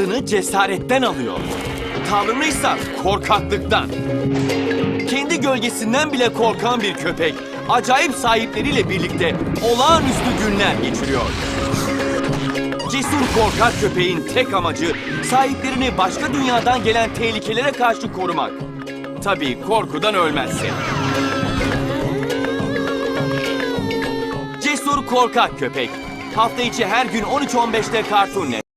adını cesaretten alıyor. Tavrını ise korkaklıktan. Kendi gölgesinden bile korkan bir köpek, acayip sahipleriyle birlikte olağanüstü günler geçiriyor. Cesur korkak köpeğin tek amacı sahiplerini başka dünyadan gelen tehlikelere karşı korumak. Tabii korkudan ölmezsin. Cesur korkak köpek. Hafta içi her gün 13.15'te Cartoon Network.